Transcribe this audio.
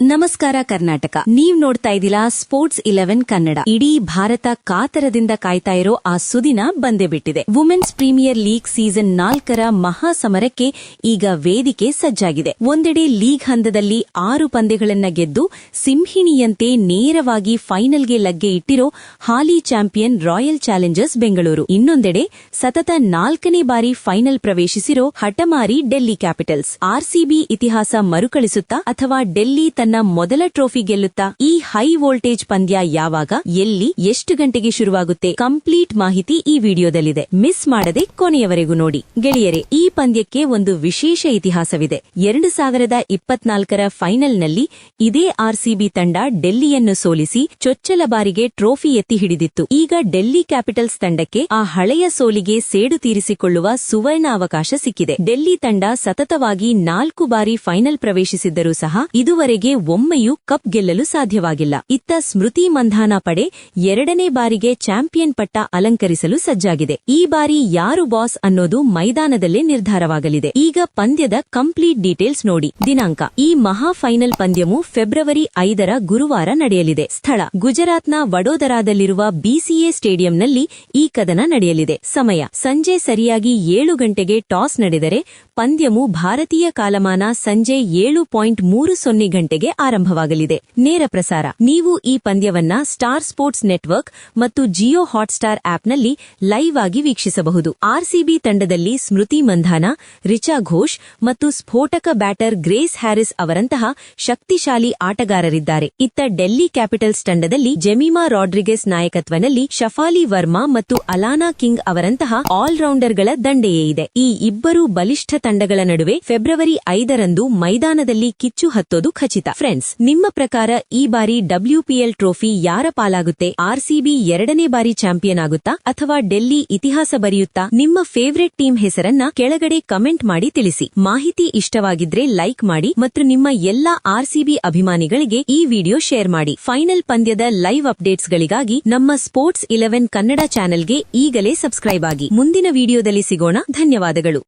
ನಮಸ್ಕಾರ ಕರ್ನಾಟಕ. ನೀವ್ ನೋಡ್ತಾ ಇದ್ದೀರಾ ಸ್ಪೋರ್ಟ್ಸ್ ಇಲೆವೆನ್ ಕನ್ನಡ. ಇಡೀ ಭಾರತ ಕಾತರದಿಂದ ಕಾಯ್ತಾ ಇರೋ ಆ ಸುದಿನ ಬಂದೇ ಬಿಟ್ಟಿದೆ. ವುಮೆನ್ಸ್ ಪ್ರೀಮಿಯರ್ ಲೀಗ್ ಸೀಸನ್ ನಾಲ್ಕರ ಮಹಾಸಮರಕ್ಕೆ ಈಗ ವೇದಿಕೆ ಸಜ್ಜಾಗಿದೆ. ಒಂದೆಡೆ ಲೀಗ್ ಹಂತದಲ್ಲಿ ಆರು ಪಂದ್ಯಗಳನ್ನ ಗೆದ್ದು ಸಿಂಹಿಣಿಯಂತೆ ನೇರವಾಗಿ ಫೈನಲ್ಗೆ ಲಗ್ಗೆ ಇಟ್ಟಿರೋ ಹಾಲಿ ಚಾಂಪಿಯನ್ ರಾಯಲ್ ಚಾಲೆಂಜರ್ಸ್ ಬೆಂಗಳೂರು. ಇನ್ನೊಂದೆಡೆ ಸತತ ನಾಲ್ಕನೇ ಬಾರಿ ಫೈನಲ್ ಪ್ರವೇಶಿಸಿರೋ ಹಠಮಾರಿ ಡೆಲ್ಲಿ ಕ್ಯಾಪಿಟಲ್ಸ್. ಆರ್ಸಿಬಿ ಇತಿಹಾಸ ಮರುಕಳಿಸುತ್ತಾ ಅಥವಾ ಡೆಲ್ಲಿ ತನ್ನ ಮೊದಲ ಟ್ರೋಫಿ ಗೆಲ್ಲುತ್ತಾ ಈ ಹೈ ವೋಲ್ಟೇಜ್ ಪಂದ್ಯ ಯಾವಾಗ, ಎಲ್ಲಿ, ಎಷ್ಟು ಗಂಟೆಗೆ ಶುರುವಾಗುತ್ತೆ ಕಂಪ್ಲೀಟ್ ಮಾಹಿತಿ ಈ ವಿಡಿಯೋದಲ್ಲಿದೆ. ಮಿಸ್ ಮಾಡದೆ ಕೊನೆಯವರೆಗೂ ನೋಡಿ. ಗೆಳೆಯರೆ, ಈ ಪಂದ್ಯಕ್ಕೆ ಒಂದು ವಿಶೇಷ ಇತಿಹಾಸವಿದೆ. ಎರಡು ಸಾವಿರದ ಇಪ್ಪತ್ನಾಲ್ಕರ ಫೈನಲ್ನಲ್ಲಿ ಇದೇ ಆರ್ಸಿಬಿ ತಂಡ ಡೆಲ್ಲಿಯನ್ನು ಸೋಲಿಸಿ ಚೊಚ್ಚಲ ಬಾರಿಗೆ ಟ್ರೋಫಿ ಎತ್ತಿ ಹಿಡಿದಿತ್ತು. ಈಗ ಡೆಲ್ಲಿ ಕ್ಯಾಪಿಟಲ್ಸ್ ತಂಡಕ್ಕೆ ಆ ಹಳೆಯ ಸೋಲಿಗೆ ಸೇಡು ತೀರಿಸಿಕೊಳ್ಳುವ ಸುವರ್ಣ ಅವಕಾಶ ಸಿಕ್ಕಿದೆ. ಡೆಲ್ಲಿ ತಂಡ ಸತತವಾಗಿ ನಾಲ್ಕು ಬಾರಿ ಫೈನಲ್ ಪ್ರವೇಶಿಸಿದ್ದರೂ ಸಹ ಇದುವರೆಗೆ ಒಮ್ಮೆಯೂ ಕಪ್ ಗೆಲ್ಲಲು ಸಾಧ್ಯವಾಗಿಲ್ಲ. ಇತ್ತ ಸ್ಮೃತಿ ಮಂಧಾನ ಪಡೆ ಎರಡನೇ ಬಾರಿಗೆ ಚಾಂಪಿಯನ್ ಪಟ್ಟ ಅಲಂಕರಿಸಲು ಸಜ್ಜಾಗಿದೆ. ಈ ಬಾರಿ ಯಾರು ಬಾಸ್ ಅನ್ನೋದು ಮೈದಾನದಲ್ಲೇ ನಿರ್ಧಾರವಾಗಲಿದೆ. ಈಗ ಪಂದ್ಯದ ಕಂಪ್ಲೀಟ್ ಡೀಟೇಲ್ಸ್ ನೋಡಿ. ದಿನಾಂಕ. ಈ ಮಹಾ ಫೈನಲ್ ಪಂದ್ಯವು ಫೆಬ್ರವರಿ ಐದರ ಗುರುವಾರ ನಡೆಯಲಿದೆ. ಸ್ಥಳ. ಗುಜರಾತ್ನ ವಡೋದರಾದಲ್ಲಿರುವ ಬಿಸಿಎ ಸ್ಟೇಡಿಯಂನಲ್ಲಿ ಈ ಕದನ ನಡೆಯಲಿದೆ. ಸಮಯ. ಸಂಜೆ ಸರಿಯಾಗಿ ಏಳು ಗಂಟೆಗೆ ಟಾಸ್ ನಡೆದರೆ ಪಂದ್ಯವು ಭಾರತೀಯ ಕಾಲಮಾನ ಸಂಜೆ ಏಳು ಪಾಯಿಂಟ್ ಮೂರು ಸೊನ್ನೆ ಗಂಟೆಗೆ ಆರಂಭವಾಗಲಿದೆ. ನೇರ ಪ್ರಸಾರ. ನೀವು ಈ ಪಂದ್ಯವನ್ನ ಸ್ಟಾರ್ ಸ್ಪೋರ್ಟ್ಸ್ ನೆಟ್ವರ್ಕ್ ಮತ್ತು ಜಿಯೋ ಹಾಟ್ಸ್ಟಾರ್ ಆಪ್ನಲ್ಲಿ ಲೈವ್ ಆಗಿ ವೀಕ್ಷಿಸಬಹುದು. ಆರ್ಸಿಬಿ ತಂಡದಲ್ಲಿ ಸ್ಮೃತಿ ಮಂಧಾನ, ರಿಚಾ ಘೋಷ್ ಮತ್ತು ಸ್ಫೋಟಕ ಬ್ಯಾಟರ್ ಗ್ರೇಸ್ ಹ್ಯಾರಿಸ್ ಅವರಂತಹ ಶಕ್ತಿಶಾಲಿ ಆಟಗಾರರಿದ್ದಾರೆ. ಇತ್ತ ಡೆಲ್ಲಿ ಕ್ಯಾಪಿಟಲ್ಸ್ ತಂಡದಲ್ಲಿ ಜೆಮಿಮಾ ರಾಡ್ರಿಗೆಸ್ ನಾಯಕತ್ವದಲ್ಲಿ ಶಫಾಲಿ ವರ್ಮಾ ಮತ್ತು ಅಲಾನಾ ಕಿಂಗ್ ಅವರಂತಹ ಆಲ್ರೌಂಡರ್ಗಳ ದಂಡೆಯೇ ಇದೆ. ಈ ಇಬ್ಬರು ಬಲಿಷ್ಠ ತಂಡಗಳ ನಡುವೆ ಫೆಬ್ರವರಿ ಐದರಂದು ಮೈದಾನದಲ್ಲಿ ಕಿಚ್ಚು ಹತ್ತೋದು ಖಚಿತ. ಫ್ರೆಂಡ್ಸ್ ನಿಮ್ಮ ಪ್ರಕಾರ ಈ ಬಾರಿ ಡಬ್ಲ್ಯೂಪಿಎಲ್ ಟ್ರೋಫಿ ಯಾರ ಪಾಲಾಗುತ್ತೆ? ಆರ್ಸಿಬಿ ಎರಡನೇ ಬಾರಿ ಚಾಂಪಿಯನ್ ಆಗುತ್ತಾ? ಅಥವಾ ಡೆಲ್ಲಿ ಇತಿಹಾಸ ಬರೆಯುತ್ತಾ? ನಿಮ್ಮ ಫೇವ್ರೆಟ್ ಟೀಮ್ ಹೆಸರನ್ನ ಕೆಳಗಡೆ ಕಮೆಂಟ್ ಮಾಡಿ ತಿಳಿಸಿ. ಮಾಹಿತಿ ಇಷ್ಟವಾಗಿದ್ರೆ ಲೈಕ್ ಮಾಡಿ ಮತ್ತು ನಿಮ್ಮ ಎಲ್ಲಾ ಆರ್ಸಿಬಿ ಅಭಿಮಾನಿಗಳಿಗೆ ಈ ವಿಡಿಯೋ ಶೇರ್ ಮಾಡಿ. ಫೈನಲ್ ಪಂದ್ಯದ ಲೈವ್ ಅಪ್ಡೇಟ್ಸ್ಗಳಿಗಾಗಿ ನಮ್ಮ ಸ್ಪೋರ್ಟ್ಸ್ ಇಲೆವೆನ್ ಕನ್ನಡ ಚಾನೆಲ್ಗೆ ಈಗಲೇ ಸಬ್ಸ್ಕ್ರೈಬ್ ಆಗಿ. ಮುಂದಿನ ವಿಡಿಯೋದಲ್ಲಿ ಸಿಗೋಣ. ಧನ್ಯವಾದಗಳು.